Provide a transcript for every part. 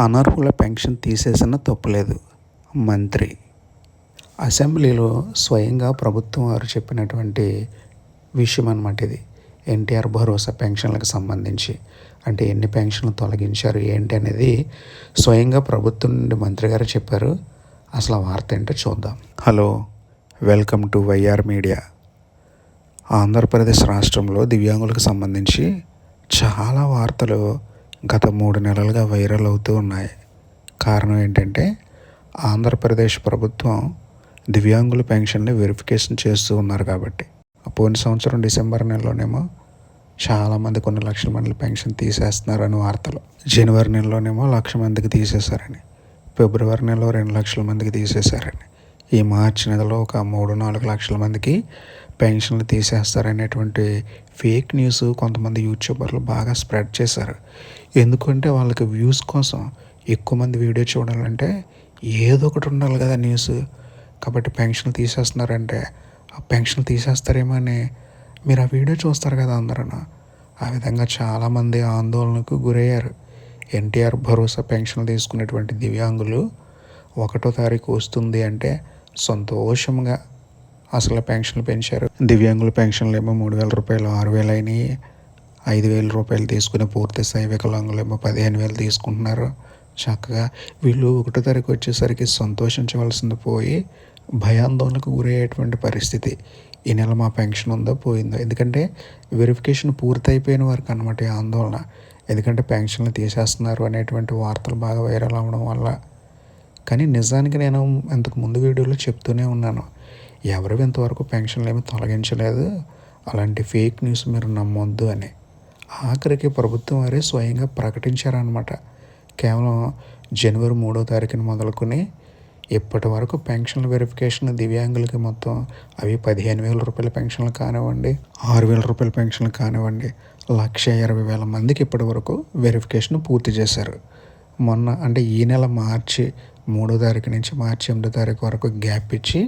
అనర్హుల pension తీసేసిన తప్పులేదు. మంత్రి. అసెంబ్లీలో స్వయంగా ప్రభుత్వం వారు చెప్పినటువంటి విషయం అనమాట ఇది. ఎన్టీఆర్ భరోసా పెన్షన్లకు సంబంధించి. అంటే ఎన్ని పెన్షన్లు తొలగించారు ఏంటి అనేది స్వయంగా ప్రభుత్వం నుండి మంత్రి గారు చెప్పారు. అసలు ఆ వార్త ఏంటో చూద్దాం. Hello welcome to YR media. Andhra Pradesh రాష్ట్రంలో దివ్యాంగులకు సంబంధించి చాలా వార్తలు గత మూడు నెలలుగా వైరల్ అవుతూ ఉన్నాయి. కారణం ఏంటంటే ఆంధ్రప్రదేశ్ ప్రభుత్వం దివ్యాంగుల పెన్షన్ని వెరిఫికేషన్ చేస్తూ ఉన్నారు కాబట్టి. పోయిన సంవత్సరం డిసెంబర్ నెలలోనేమో చాలామంది కొన్ని లక్షల మంది పెన్షన్ తీసేస్తున్నారని వార్తలు. జనవరి నెలలోనేమో లక్ష మందికి తీసేశారని. ఫిబ్రవరి నెలలో రెండు లక్షల మందికి తీసేశారని. ఈ మార్చి నెలలో ఒక మూడు నాలుగు లక్షల మందికి పెన్షన్లు తీసేస్తారనేటువంటి ఫేక్ న్యూస్ కొంతమంది యూట్యూబర్లు బాగా స్ప్రెడ్ చేశారు. ఎందుకంటే వాళ్ళకి వ్యూస్ కోసం ఎక్కువ మంది వీడియో చూడాలంటే ఏదో ఒకటి ఉండాలి కదా న్యూస్. కాబట్టి పెన్షన్లు తీసేస్తున్నారంటే ఆ పెన్షన్లు తీసేస్తారేమో అని మీరు ఆ వీడియో చూస్తారు కదా అందరూ ఆ విధంగా చాలామంది ఆందోళనకు గురయ్యారు. ఎన్టీఆర్ భరోసా పెన్షన్లు తీసుకునేటువంటి దివ్యాంగులు ఒకటో తారీఖు వస్తుంది అంటే సంతోషంగా అసలు పెన్షన్లు పెంచారు. దివ్యాంగుల పెన్షన్లు ఏమో మూడు వేల రూపాయలు ఆరు వేలు అయినాయి. ఐదు వేల రూపాయలు తీసుకుని పూర్తి స్థాయి వికలాంగులు ఏమో పదిహేను వేలు తీసుకుంటున్నారు. చక్కగా వీళ్ళు ఒకటో తారీఖు వచ్చేసరికి సంతోషించవలసింది పోయి భయాందోళనకు గురయ్యేటువంటి పరిస్థితి. ఈ నెల మా పెన్షన్ ఉందో పోయిందో? ఎందుకంటే వెరిఫికేషన్ పూర్తయిపోయిన వరకు అనమాట ఈ ఆందోళన. ఎందుకంటే పెన్షన్లు తీసేస్తున్నారు అనేటువంటి వార్తలు బాగా వైరల్ అవ్వడం వల్ల కానీ నిజానికి నేను ఇంతకు ముందు వీడియోలో చెప్తూనే ఉన్నాను. ఎవరు ఇంతవరకు పెన్షన్లు ఏమి తొలగించలేదు. అలాంటి ఫేక్ న్యూస్ మీరు నమ్మొద్దు అని. ఆఖరికి ప్రభుత్వం వారే స్వయంగా ప్రకటించారనమాట కేవలం జనవరి మూడో తారీఖున మొదలుకొని ఇప్పటి వరకు పెన్షన్ల వెరిఫికేషన్ దివ్యాంగులకి మొత్తం అవి పదిహేను వేల రూపాయల పెన్షన్లు కానివ్వండి ఆరు వేల రూపాయల పెన్షన్లు కానివ్వండి లక్ష ఇరవై వేల మందికి ఇప్పటి వరకు వెరిఫికేషన్ పూర్తి చేశారు. మొన్న అంటే ఈ నెల మార్చి మూడో తారీఖు నుంచి మార్చి ఎనిమిదో తారీఖు వరకు గ్యాప్ ఇచ్చి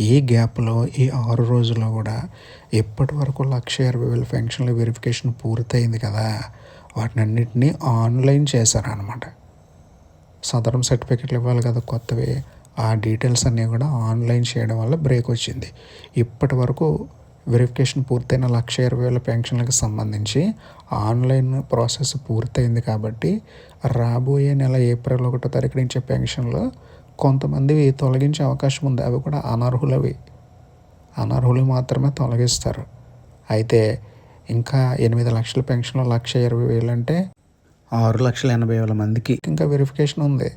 ఈ గ్యాప్లో ఈ ఆరు రోజుల్లో కూడా ఇప్పటి వరకు లక్ష ఇరవై వేల పెన్షన్ల వెరిఫికేషన్ పూర్తయింది కదా వాటిని అన్నింటినీ ఆన్లైన్ చేశారనమాట సదరం సర్టిఫికెట్లు ఇవ్వాలి కదా కొత్తవి ఆ డీటెయిల్స్ అన్నీ కూడా ఆన్లైన్ చేయడం వల్ల బ్రేక్ వచ్చింది. ఇప్పటి వరకు వెరిఫికేషన్ పూర్తయిన లక్ష ఇరవై వేల పెన్షన్లకు సంబంధించి ఆన్లైన్ ప్రాసెస్ పూర్తయింది కాబట్టి రాబోయే నెల ఏప్రిల్ ఒకటో తారీఖు నుంచి పెన్షన్లు కొంతమందివి తొలగించే అవకాశం ఉంది. అవి కూడా అనర్హులవి. అనర్హులు మాత్రమే తొలగిస్తారు. అయితే ఇంకా ఎనిమిది లక్షల పెన్షన్లు లక్ష ఇరవై వేలు అంటే ఆరు లక్షల ఎనభై వేల మందికి ఇంకా వెరిఫికేషన్ ఉంది.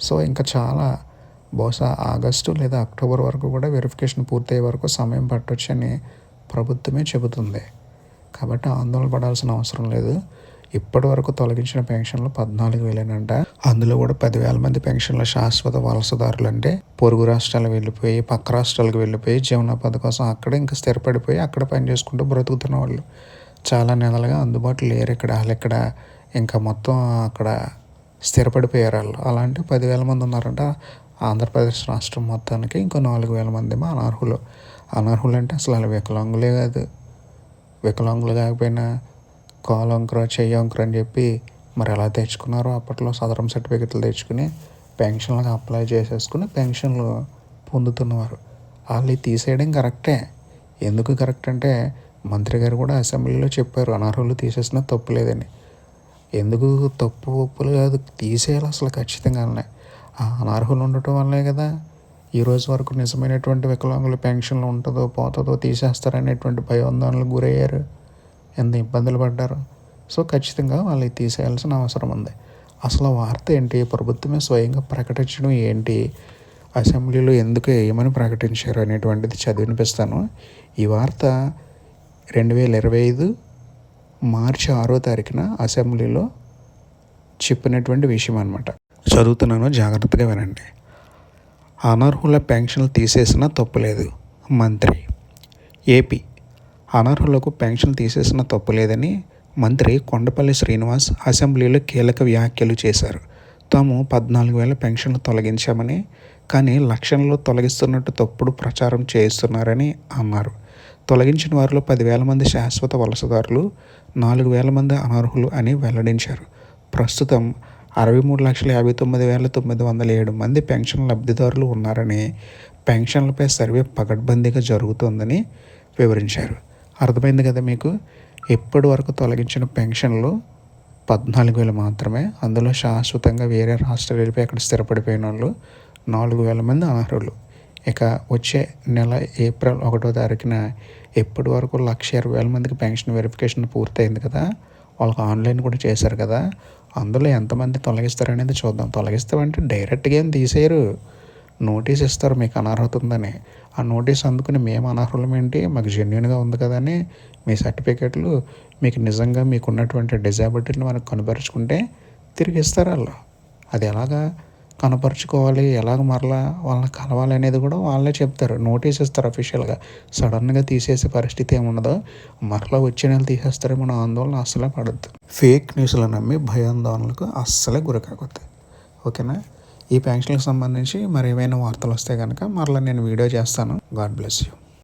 సో ఇంకా చాలా బహుశా ఆగస్టు లేదా అక్టోబర్ వరకు కూడా వెరిఫికేషన్ పూర్తయ్యే వరకు సమయం పట్టొచ్చని ప్రభుత్వమే చెబుతుంది. కాబట్టి ఆందోళన పడాల్సిన అవసరం లేదు. ఇప్పటి వరకు తొలగించిన పెన్షన్లు పద్నాలుగు వేలేనంట. అందులో కూడా పదివేల మంది పెన్షన్ల శాశ్వత వలసదారులు అంటే పొరుగు రాష్ట్రాలు వెళ్ళిపోయి పక్క రాష్ట్రాలకు వెళ్ళిపోయి జీవనోపాధి కోసం అక్కడ ఇంకా స్థిరపడిపోయి అక్కడ పని చేసుకుంటూ బ్రతుకుతున్న వాళ్ళు చాలా నెలలుగా అందుబాటులో లేరు ఇక్కడ. వాళ్ళు ఇక్కడ ఇంకా మొత్తం అక్కడ స్థిరపడిపోయారు వాళ్ళు. అలాంటి పదివేల మంది ఉన్నారంట. ఆంధ్రప్రదేశ్ రాష్ట్రం మొత్తానికి ఇంకో నాలుగు వేల మంది ఏమో అనర్హులు. అనర్హులు అంటే అసలు వాళ్ళు వికలాంగులే కాదు. వికలాంగులు కాకపోయినా కాలు వంకర చెయ్యి వంకర అని చెప్పి మరి ఎలా తెచ్చుకున్నారో అప్పట్లో సదరం సర్టిఫికెట్లు తెచ్చుకుని పెన్షన్లకు అప్లై చేసేసుకుని పెన్షన్లు పొందుతున్నవారు. వాళ్ళు తీసేయడం కరెక్టే. ఎందుకు కరెక్ట్ అంటే మంత్రి గారు కూడా అసెంబ్లీలో చెప్పారు అనర్హులు తీసేసిన తప్పు లేదని. ఎందుకు తప్పు ఒప్పులు కాదు తీసేయాలి అసలు ఖచ్చితంగా అన్నాయి ఆ అనర్హులు ఉండటం వల్లే కదా. ఈ రోజు వరకు నిజమైనటువంటి వికలాంగుల పెన్షన్లు ఉంటుందో పోతుందో తీసేస్తారనేటువంటి భయోందనలకు గురయ్యారు. ఎంత ఇబ్బందులు పడ్డారు. సో ఖచ్చితంగా వాళ్ళకి తీసేయాల్సిన అవసరం ఉంది. అసలు వార్త ఏంటి? ప్రభుత్వమే స్వయంగా ప్రకటించడం ఏంటి? అసెంబ్లీలో ఎందుకు ఏమని ప్రకటించారు అనేటువంటిది చదివినిపిస్తాను. ఈ వార్త రెండు వేల ఇరవై ఐదు మార్చి ఆరో తారీఖున అసెంబ్లీలో చెప్పినటువంటి విషయం అనమాట చదువుతున్నాను జాగ్రత్తగా వినండి. అనర్హుల పెన్షన్లు తీసేసినా తప్పులేదు మంత్రి. ఏపీ. అనర్హులకు పెన్షన్ తీసేసిన తప్పులేదని మంత్రి కొండపల్లి శ్రీనివాస్ అసెంబ్లీలో కీలక వ్యాఖ్యలు చేశారు. తాము పద్నాలుగు వేల పెన్షన్లు తొలగించామని కానీ లక్షల్లో తొలగిస్తున్నట్టు తప్పుడు ప్రచారం చేస్తున్నారని అన్నారు. తొలగించిన వారిలో పదివేల మంది శాశ్వత వలసదారులు నాలుగు వేల మంది అనర్హులు అని వెల్లడించారు. ప్రస్తుతం అరవై మూడు లక్షల యాభై తొమ్మిది వేల తొమ్మిది వందల ఏడు మంది పెన్షన్ లబ్ధిదారులు ఉన్నారని పెన్షన్లపై సర్వే పకడ్బందీగా జరుగుతోందని వివరించారు. అర్థమైంది కదా మీకు? ఇప్పటి వరకు తొలగించిన పెన్షన్లు పద్నాలుగు వేలు మాత్రమే. అందులో శాశ్వతంగా వేరే రాష్ట్రాలు వెళ్ళిపోయి అక్కడ స్థిరపడిపోయిన వాళ్ళు నాలుగు వేల మంది అనర్హులు. ఇక వచ్చే నెల ఏప్రిల్ ఒకటో తారీఖున ఇప్పటి వరకు లక్ష ఇరవై వేల మందికి పెన్షన్ వెరిఫికేషన్ పూర్తయింది కదా? వాళ్ళకి ఆన్లైన్ కూడా చేశారు కదా? అందులో ఎంతమంది తొలగిస్తారు అనేది చూద్దాం. తొలగిస్తామంటే డైరెక్ట్గా ఏం తీసేయరు. నోటీస్ ఇస్తారు మీకు అనర్హత ఉందని. ఆ నోటీస్ అందుకుని మేము అనర్హులం ఏంటి? మాకు జెన్యున్గా ఉంది కదని మీ సర్టిఫికెట్లు మీకు నిజంగా మీకు ఉన్నటువంటి డిజాబిలిటీని మనకు కనపరుచుకుంటే తిరిగి ఇస్తారు వాళ్ళు. అది ఎలాగా? కనపరుచుకోవాలి ఎలాగ మరలా వాళ్ళని కలవాలి అనేది కూడా వాళ్ళే చెప్తారు. నోటీస్ ఇస్తారు అఫీషియల్గా సడన్గా తీసేసే పరిస్థితి ఏముండదు. మరలా వచ్చే నెల తీసేస్తారే మన ఆందోళన అస్సలే పడద్దు. ఫేక్ న్యూస్లు నమ్మి భయాందోళనలకు అస్సలే గురకాకొద్దు ఓకేనా? ఈ పెన్షన్లకు సంబంధించి మరి ఏమైనా వార్తలు వస్తే కనుక మరలా నేను వీడియో చేస్తాను. God bless you.